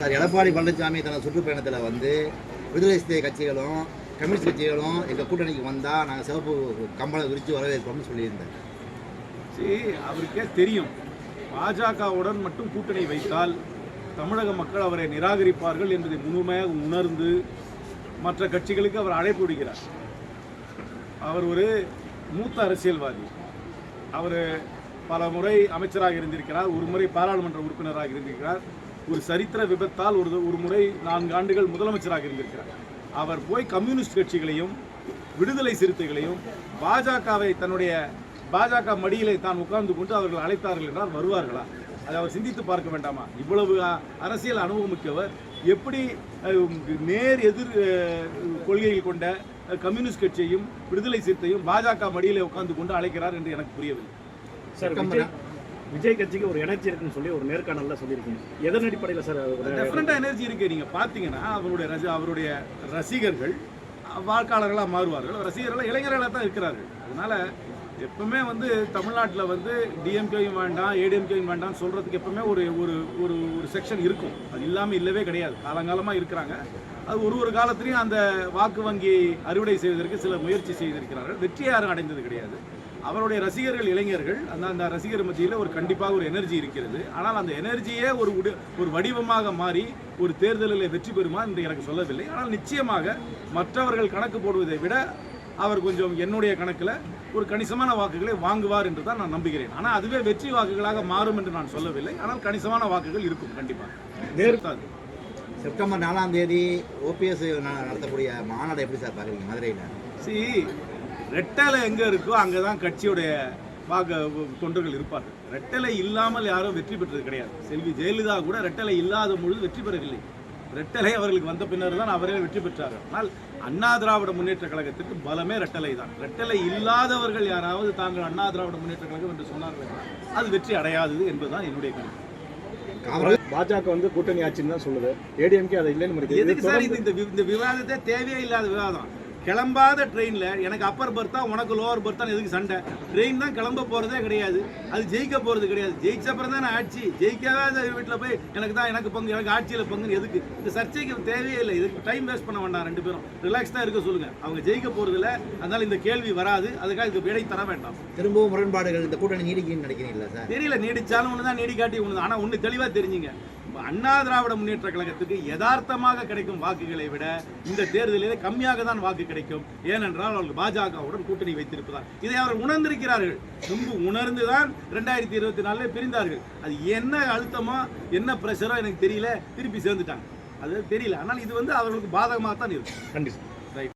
Sir Edappadi Palaniswami தனது சுற்றுப்பயணத்தில் வந்து விடுதலை சிறுத்தை கட்சிகளும் கம்யூனிஸ்ட் கட்சிகளும் எங்கள் கூட்டணிக்கு வந்தால் நாங்கள் சிவப்பு கம்பளம் விரித்து வரவேற்போம்னு சொல்லியிருந்தேன் சரி அவருக்கே தெரியும். பாஜகவுடன் மட்டும் கூட்டணி வைத்தால் தமிழக மக்கள் அவரை நிராகரிப்பார்கள் என்பதை முழுமையாக உணர்ந்து மற்ற கட்சிகளுக்கு அவர் அழைப்பு விடுகிறார். அவர் ஒரு மூத்த அரசியல்வாதி. அவர் பல முறை அமைச்சராக இருந்திருக்கிறார் ஒரு முறை பாராளுமன்ற உறுப்பினராக இருந்திருக்கிறார். ஒரு சரித்திர விபத்தால் ஒரு ஒரு முறை நான்கு ஆண்டுகள் முதலமைச்சராக இருந்திருக்கிறார். அவர் போய் கம்யூனிஸ்ட் கட்சிகளையும் விடுதலை சிறுத்தைகளையும் பாஜகவை தன்னுடைய பாஜக மடியிலே தான் உட்கார்ந்து கொண்டு அவர்கள் அழைத்தார்கள் என்றால் வருவார்களா? அதை அவர் சிந்தித்து பார்க்க வேண்டாமா? இவ்வளவு அரசியல் அனுபவமிக்கவர் எப்படி அஹ், நேர் எதிர் கொள்கைகள் கொண்ட கம்யூனிஸ்ட் கட்சியையும் விடுதலை சிறுத்தையும் பாஜக மடியிலே உட்கார்ந்து கொண்டு அழைக்கிறார் என்று எனக்கு புரியவில்லை. சார் விஜய் கட்சிக்கு ஒரு எனர்ஜி இருக்குன்னு சொல்லி ஒரு நேர்காணல்ல சொல்லியிருக்கீங்க. எதன் அடிப்படையில் சார் ஒரு எனர்ஜி இருக்கு. நீங்க பாத்தீங்கன்னா அவருடைய ரசி அவருடைய ரசிகர்கள் வாக்காளர்களாக மாறுவார்கள். ரசிகர்கள் இளைஞர்களாக தான் இருக்கிறார்கள். அதனால எப்பவுமே வந்து தமிழ்நாட்டில் வந்து டிஎம்கேயும் வேண்டாம் ஏடிஎம்கேயும் வேண்டாம் சொல்கிறதுக்கு எப்பவுமே ஒரு ஒரு ஒரு ஒரு செக்ஷன் இருக்கும். அது இல்லாமல் இல்லவே கிடையாது. காலங்காலமாக இருக்கிறாங்க. அது ஒரு ஒரு காலத்திலையும் அந்த வாக்கு வங்கி அறுவடை செய்வதற்கு சில முயற்சி செய்திருக்கிறார்கள். வெற்றி யாரும் அடைந்தது கிடையாது. அவருடைய ரசிகர்கள் இளைஞர்கள் அந்த அந்த ரசிகர் மத்தியில் ஒரு கண்டிப்பாக ஒரு எனர்ஜி இருக்கிறது. ஆனால் அந்த எனர்ஜியே ஒரு உடு ஒரு வடிவமாக மாறி ஒரு தேர்தலில் வெற்றி பெறுமா என்று எனக்கு சொல்லவில்லை. ஆனால் நிச்சயமாக மற்றவர்கள் கணக்கு போடுவதை விட அவர் கொஞ்சம் என்னுடைய கணக்கில் ஒரு கணிசமான வாக்குகளை வாங்குவார் என்று தான் நான் நம்புகிறேன். ஆனால் அதுவே வெற்றி வாக்குகளாக மாறும் என்று நான் சொல்லவில்லை. ஆனால் கணிசமான வாக்குகள் இருக்கும் கண்டிப்பாக நேர்த்தாது செப்டம்பர் நாலாம் தேதி ஓபிஎஸ் நடத்தக்கூடிய மாநாடு எப்படி சார் பார்க்குறீங்க மதுரையில்? சி ரெட்டலை எங்கே இருக்கோ அங்கே தான் கட்சியுடைய வாக்கு தொண்டர்கள் இருப்பார்கள். ரெட்டலை இல்லாமல் யாரும் வெற்றி பெற்றது கிடையாது. செல்வி ஜெயலலிதா கூட ரெட்டலை இல்லாத பொழுது வெற்றி பெறவில்லை. ரெட்டலை அவர்களுக்கு வந்த பின்னர் தான் அவரே வெற்றி பெற்றார்கள் ஆனால் அண்ணா திராவிட முன்னேற்ற கழகத்திற்கு பலமே ரெட்டலை தான். ரெட்டலை இல்லாதவர்கள் யாராவது தாங்கள் அண்ணா திராவிட முன்னேற்ற கழகம் என்று சொன்னார்கள் அது வெற்றி அடையாதது என்பதுதான் என்னுடைய கருத்து. பாஜக வந்து கூட்டணி ஆட்சின்னு தான் சொல்லுது. ஏடிஎம்கே அதை இல்லைன்னு இந்த விவாதத்தை தேவையே இல்லாத விவாதம். கிளம்பாத ட்ரெயின்ல எனக்கு அப்பர் பர்த்தா உனக்கு லோவர் பர்த்தா எதுக்கு சண்டை? ட்ரெயின் தான் கிளம்ப போறதே கிடையாது. அது ஜெயிக்க போறது கிடையாது. ஜெயிச்ச அப்புறம் தானே ஆட்சி. ஜெயிக்காத வீட்டில் போய் எனக்கு தான் எனக்கு பங்கு எனக்கு ஆட்சியில் பங்குன்னு எதுக்கு? இந்த சர்ச்சைக்கு தேவையே இல்லை. இதுக்கு டைம் வேஸ்ட் பண்ண வேண்டாம் ரெண்டு பேரும். ரிலாக்ஸ் தான் இருக்க சொல்லுங்க. அவங்க ஜெயிக்க போறது இல்ல. அதனால இந்த கேள்வி வராது. அதுக்காக இதுக்கு விடை தர வேண்டாம். திரும்பவும் முரண்பாடுகள் இந்த கூட்டணி நீடிக்குன்னு நினைக்கிறீங்களா சார்? தெரியல. நீடிச்சாலும் ஒன்று தான் நீடிக்காட்டி ஒன்று ஆனால் ஒன்று தெளிவாக தெரிஞ்சுங்க. அண்ணா திராவிட முன்னேற்ற கழகத்துக்கு யதார்த்தமாக கிடைக்கும் வாக்குகளை விட இந்த தேர்தலிலே கம்மியாக தான் வாக்கு கிடைக்கும். ஏனென்றால் அவர்கள் பாஜகவுடன் கூட்டணி வைத்திருப்பதால். இதை அவர் உணர்ந்திருக்கிறார்கள். முன்பு உணர்ந்துதான் ரெண்டாயிரத்தி இருபத்தி நாலில் பிரிந்தார்கள். அது என்ன அழுத்தமோ என்ன ப்ரெஷரோ எனக்கு தெரியல. திருப்பி சேர்ந்துட்டாங்க. அது தெரியல. ஆனால் இது வந்து அவர்களுக்கு பாதகமாக தான் இருக்கும் கண்டிப்பாக ரைட்